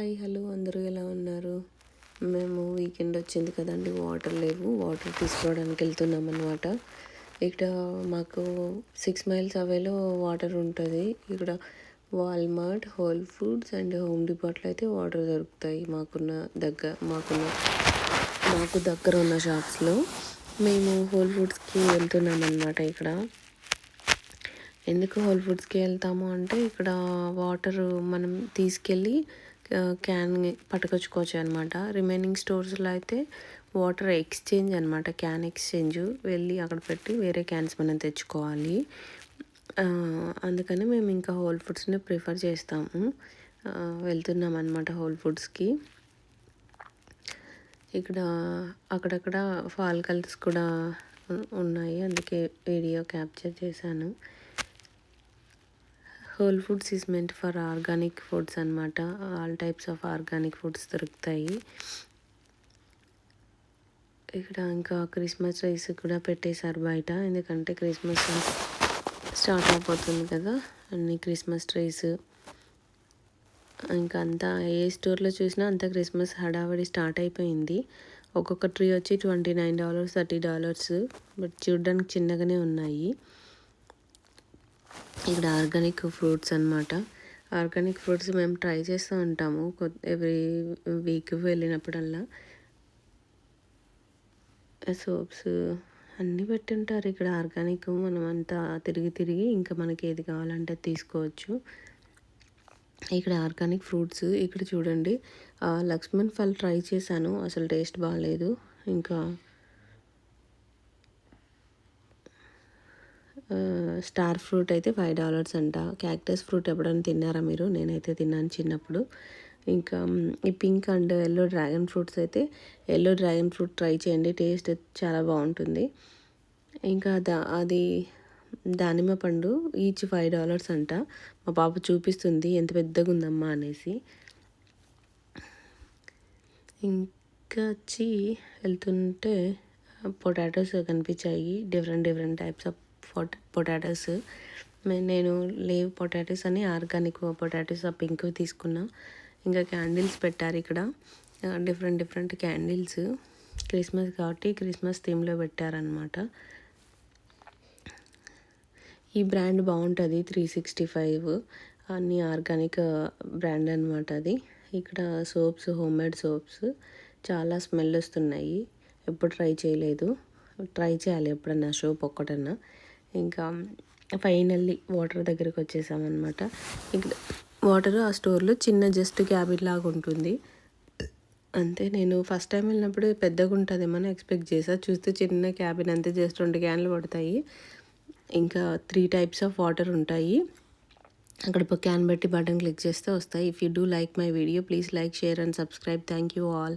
Hi hello అందరూ ఎలా ఉన్నారు? మేము వీకెండ్ వచ్చింది కదండి వాటర్ లేవు. వాటర్ తీసుకోవడానికి వెళ్తున్నాం అనమాట ఇక్కడ మాకు సిక్స్ మైల్స్ అవేలో వాటర్ ఉంటుంది. ఇక్కడ Walmart Whole Foods and Home డిపార్ట్లో అయితే వాటర్ దొరుకుతాయి మాకున్న దగ్గర మాకున్న మాకు దగ్గర ఉన్న షాప్స్లో మేము హోల్ ఫుడ్స్కి వెళ్తున్నాం అనమాట ఇక్కడ. ఎందుకు హోల్ ఫుడ్స్కి వెళ్తాము అంటే ఇక్కడ వాటర్ మనం తీసుకెళ్ళి Uh, క్యాన్ పట్టుకొచ్చుకోవచ్చు అనమాట రిమైనింగ్ స్టోర్స్లో అయితే వాటర్ ఎక్స్చేంజ్ అనమాట క్యాన్ ఎక్స్చేంజ్ వెళ్ళి అక్కడ పెట్టి వేరే క్యాన్స్ మనం తెచ్చుకోవాలి. Uh, అందుకని మేము ఇంకా హోల్ ఫుడ్స్ని ప్రిఫర్ చేస్తాము. Uh, వెళ్తున్నాం అనమాట హోల్ ఫుడ్స్కి ఇక్కడ అక్కడక్కడ ఫాల్ కలర్స్ కూడా ఉన్నాయి. అందుకే వీడియో క్యాప్చర్ చేశాను. Whole Foods is meant for organic foods అనమాట all types of organic foods దొరుకుతాయి. ఇక్కడ ఇంకా క్రిస్మస్ రైస్ కూడా పెట్టేశారు బయట. ఎందుకంటే క్రిస్మస్ స్టార్ట్ అయిపోతుంది కదా. అన్ని క్రిస్మస్ ట్రీస్ ఇంకా అంతా ఏ స్టోర్లో చూసినా అంత క్రిస్మస్ హడావడి స్టార్ట్ అయిపోయింది. ఒక్కొక్క ట్రీ వచ్చి twenty nine dollars thirty dollars. But చూడడానికి చిన్నగానే ఉన్నాయి. ఇక్కడ ఆర్గానిక్ ఫ్రూట్స్ అనమాట ఆర్గానిక్ ఫ్రూట్స్ మేము ట్రై చేస్తూ ఉంటాము ఎవ్రీ వీక్ వెళ్ళినప్పుడల్లా. సోప్స్ అన్నీ పెట్టి ఉంటారు ఇక్కడ ఆర్గానిక్. మనం అంతా తిరిగి తిరిగి ఇంకా మనకి ఏది కావాలంటే తీసుకోవచ్చు. ఇక్కడ ఆర్గానిక్ ఫ్రూట్స్ ఇక్కడ చూడండి. లక్ష్మణ్ ఫల్ ట్రై చేశాను. అసలు టేస్ట్ బాగాలేదు ఇంకా స్టార్ ఫ్రూట్ అయితే ఫైవ్ డాలర్స్ అంట. క్యాక్టస్ ఫ్రూట్ ఎప్పుడైనా తిన్నారా మీరు? నేనైతే తిన్నాను చిన్నప్పుడు. ఇంకా ఈ pink and yellow dragon fruits అయితే ఎల్లో డ్రాగన్ ఫ్రూట్ ట్రై చేయండి. టేస్ట్ చాలా బాగుంటుంది. ఇంకా దా అది దానిమ్మ పండు ఈచ్ ఫైవ్ డాలర్స్ అంట. మా పాప చూపిస్తుంది. ఎంత పెద్దగా ఉందమ్మా అనేసి. ఇంకా వచ్చి వెళ్తుంటే పొటాటోస్ కనిపించాయి. డిఫరెంట్ డిఫరెంట్ టైప్స్ ఆఫ్ పొట పొటాటోస్. నేను లేవ్ పొటాటోస్ అని ఆర్గానిక్ పొటాటోస్ ఆ పింక్ తీసుకున్నా. ఇంకా క్యాండిల్స్ పెట్టారు ఇక్కడ. Different different candles. క్రిస్మస్ కాబట్టి క్రిస్మస్ థీమ్లో పెట్టారనమాట ఈ బ్రాండ్ బాగుంటుంది త్రీ సిక్స్టీ ఫైవ్. అన్ని ఆర్గానిక్ బ్రాండ్ అనమాట అది. ఇక్కడ సోప్స్ హోమ్ మేడ్ సోప్స్. చాలా స్మెల్ వస్తున్నాయి. ఎప్పుడు ట్రై చేయలేదు. ట్రై చేయాలి ఎప్పుడన్నా సోప్ ఒక్కటన్నా. ఇంకా ఫైనల్లీ వాటర్ దగ్గరకు వచ్చేసామన్నమాట ఇక్కడ వాటర్ ఆ స్టోర్లో చిన్న జస్ట్ క్యాబిన్ లాగా ఉంటుంది. అంతే నేను ఫస్ట్ టైం వెళ్ళినప్పుడు పెద్దగా ఉంటుందేమో ఎక్స్పెక్ట్ చేసా. చూస్తే చిన్న క్యాబిన్ అంతే జస్ట్ రెండు క్యాన్లు పడతాయి. ఇంకా త్రీ టైప్స్ ఆఫ్ వాటర్ ఉంటాయి. అక్కడ క్యాన్ బట్టి బటన్ క్లిక్ చేస్తే వస్తాయి. If you do like my video please like share and subscribe thank you all